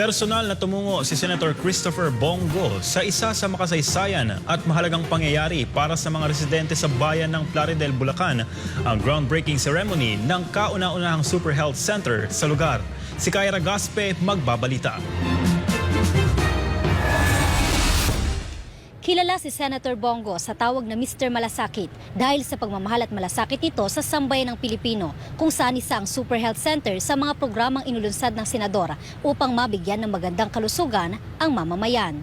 Personal na tumungo si Senator Christopher Bongo sa isa sa makasaysayan at mahalagang pangyayari para sa mga residente sa bayan ng Plaridel, Bulacan, ang groundbreaking ceremony ng kauna-unahang Super Health Center sa lugar. Si Kyra Gaspe magbabalita. Kilala si Senator Bongo sa tawag na Mr. Malasakit dahil sa pagmamahal at malasakit nito sa sambayan ng Pilipino kung saan isa ang Super Health Center sa mga programang inulunsad ng senadora upang mabigyan ng magandang kalusugan ang mamamayan.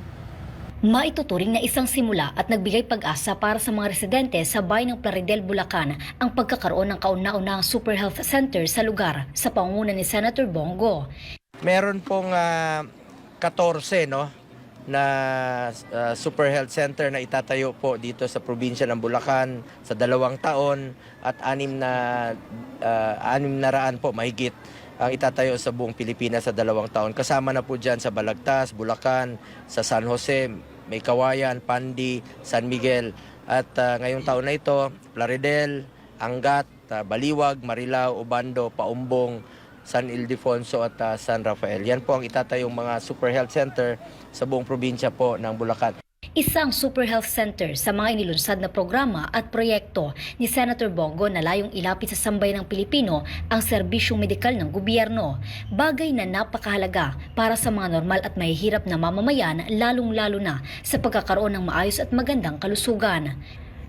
Maituturing na isang simula at nagbigay pag-asa para sa mga residente sa bayan ng Plaridel, Bulacan ang pagkakaroon ng kauna-unahang Super Health Center sa lugar sa pangunguna ni Senator Bongo. Meron pong ah, 14 no na ah, Super Health Center na itatayo po dito sa probinsya ng Bulacan sa dalawang taon at anim na ah, anim na raan po mahigit ang itatayo sa buong Pilipinas sa dalawang taon. Kasama na po dyan sa Balagtas, Bulacan, sa San Jose, May Kawayan, Pandi, San Miguel. At ah, ngayong taon na ito, Plaridel, Angat, ah, Baliwag, Marilao, Obando, Paumbong, San Ildefonso at ah, San Rafael. Yan po ang itatayong mga super health center sa buong probinsya po ng Bulacan. Isang Super Health Center sa mga inilunsad na programa at proyekto ni Senator Bongo na layong ilapit sa sambayan ng Pilipino ang serbisyong medikal ng gobyerno. Bagay na napakahalaga para sa mga normal at mahihirap na mamamayan lalong-lalo na sa pagkakaroon ng maayos at magandang kalusugan.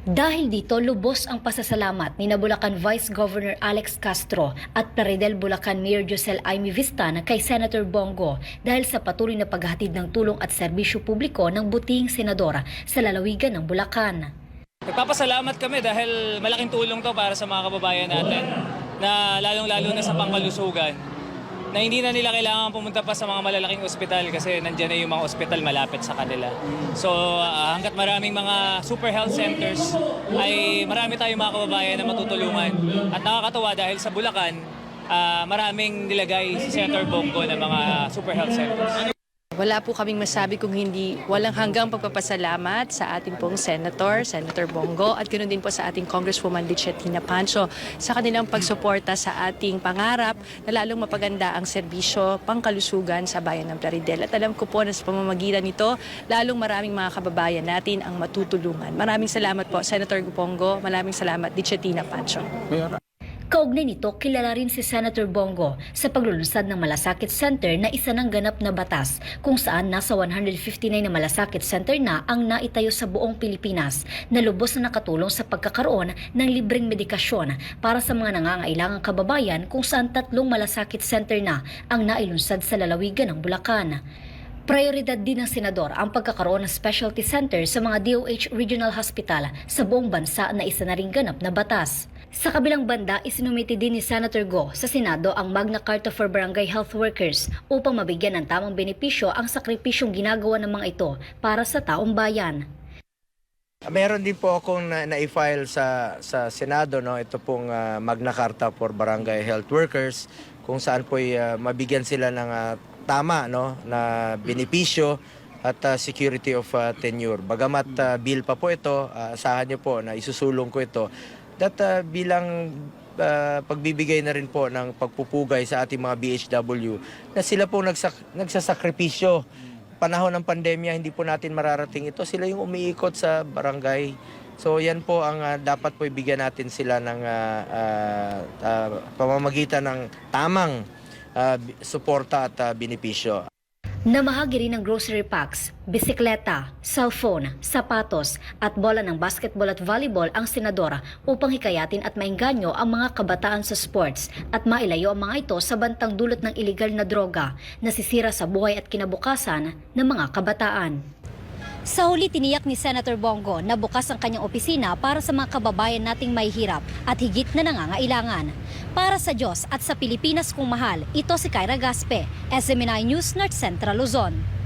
Dahil dito, lubos ang pasasalamat ni Bulacan Vice Governor Alex Castro at Plaridel Bulacan Mayor Josel Aimee Vistan kay Senator Bongo dahil sa patuloy na paghahatid ng tulong at serbisyo publiko ng butihing senadora sa lalawigan ng Bulacan. Nagpapasalamat kami dahil malaking tulong to para sa mga kababayan natin na lalong-lalo na sa pangkalusugan na hindi na nila kailangan pumunta pa sa mga malalaking ospital kasi nandiyan na yung mga ospital malapit sa kanila. So ah, hanggat maraming mga super health centers ay marami tayong mga kababayan na matutulungan. At nakakatuwa dahil sa Bulacan, ah, maraming nilagay si Senator Bongo ng mga super health centers. Wala po kaming masabi kung hindi walang hanggang pagpapasalamat sa ating pong Senator, Senator Bongo, at ganoon din po sa ating Congresswoman Lichetina Pancho sa kanilang pagsuporta sa ating pangarap na lalong mapaganda ang serbisyo pangkalusugan sa bayan ng Plaridel. At alam ko po na sa pamamagitan nito, lalong maraming mga kababayan natin ang matutulungan. Maraming salamat po, Senator Bongo. Maraming salamat, Lichetina Pancho. Kaugnay nito, kilala rin si Senator Bongo sa paglulunsad ng Malasakit Center na isa ng ganap na batas kung saan nasa 159 na Malasakit Center na ang naitayo sa buong Pilipinas na lubos na nakatulong sa pagkakaroon ng libreng medikasyon para sa mga nangangailangang kababayan kung saan tatlong Malasakit Center na ang nailunsad sa lalawigan ng Bulacan. Prioridad din ng senador ang pagkakaroon ng specialty center sa mga DOH Regional Hospital sa buong bansa na isa na ring ganap na batas. Sa kabilang banda, isinumiti din ni Senator Go sa Senado ang Magna Carta for Barangay Health Workers upang mabigyan ng tamang benepisyo ang sakripisyong ginagawa ng mga ito para sa taong bayan. Meron din po akong na- na-file sa sa Senado no ito pong ah, Magna Carta for Barangay Health Workers kung saan po mabigyan sila ng ah, tama no na benepisyo at ah, security of ah, tenure. Bagamat ah, bill pa po ito, ah, asahan niyo po na isusulong ko ito. That ah, bilang ah, pagbibigay na rin po ng pagpupugay sa ating mga BHW na sila po nagsak- nagsasakripisyo panahon ng pandemya, hindi po natin mararating ito. Sila yung umiikot sa barangay. So yan po ang ah, dapat po ibigyan natin sila ng ah, ah, ah, pamamagitan ng tamang bi- suporta at ah, benepisyo. Namahagi rin ng grocery packs, bisikleta, cellphone, sapatos at bola ng basketball at volleyball ang senadora upang hikayatin at maingganyo ang mga kabataan sa sports at mailayo ang mga ito sa bantang dulot ng iligal na droga na sisira sa buhay at kinabukasan ng mga kabataan. Sa huli, tiniyak ni Senator Bongo na bukas ang kanyang opisina para sa mga kababayan nating may hirap at higit na nangangailangan. Para sa Diyos at sa Pilipinas kung mahal, ito si Kyra Gaspe, SMNI News North Central Luzon.